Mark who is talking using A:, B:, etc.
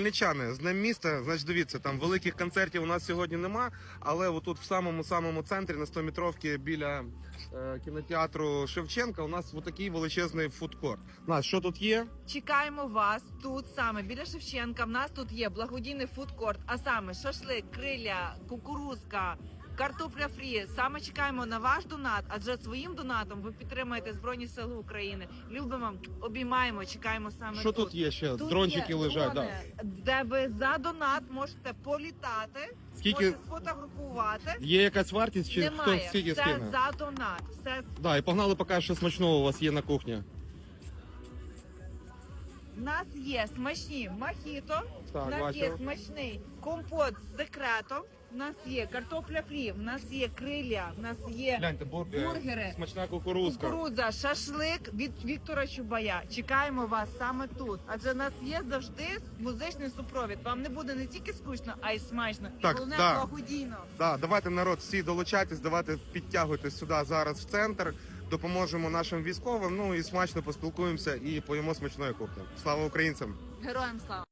A: Хмельничани, з ним міста, значить, дивіться, там великих концертів у нас сьогодні нема, але отут в самому самому центрі на 100-метровці біля е, кінотеатру Шевченка у нас отакий величезний фудкорт. Нас що тут є?
B: Чекаємо вас тут саме біля Шевченка. В нас тут є благодійний фудкорт, а саме шашлик, криля, кукурузка, картопля фрі. Саме чекаємо на ваш донат, адже своїм донатом ви підтримаєте Збройні Сили України. Любимо, обіймаємо, чекаємо саме
A: Що
B: тут.
A: тут є ще?
B: Тут
A: Дрончики
B: є
A: лежать. Да.
B: де ви за донат можете політати,
A: Скільки
B: можете сфотографувати.
A: є якась вартість, чи
B: Немає,
A: хто скільки
B: це
A: скине?
B: за донат. Все
A: Да, і погнали, поки що смачного у вас є на кухні.
B: У нас є смачні мохіто,
A: Так,
B: у нас
A: бачу.
B: є смачний компот з секретом, у нас є картопля фрі, у нас є криля, у нас є
A: Гляньте, бургери,
B: Бургери.
A: смачна кукурузка.
B: кукурудза, шашлик від Віктора Чубая. Чекаємо вас саме тут. Адже у нас є завжди музичний супровід. Вам не буде не тільки скучно, а й смачно. І
A: Так,
B: головне
A: да.
B: благодійно.
A: Да, давайте народ всі долучайтесь, давайте підтягуйтесь сюди зараз в центр. Допоможемо нашим військовим. Ну і смачно поспілкуємося і поїмо смачної кухні. Слава українцям!
B: Героям слава!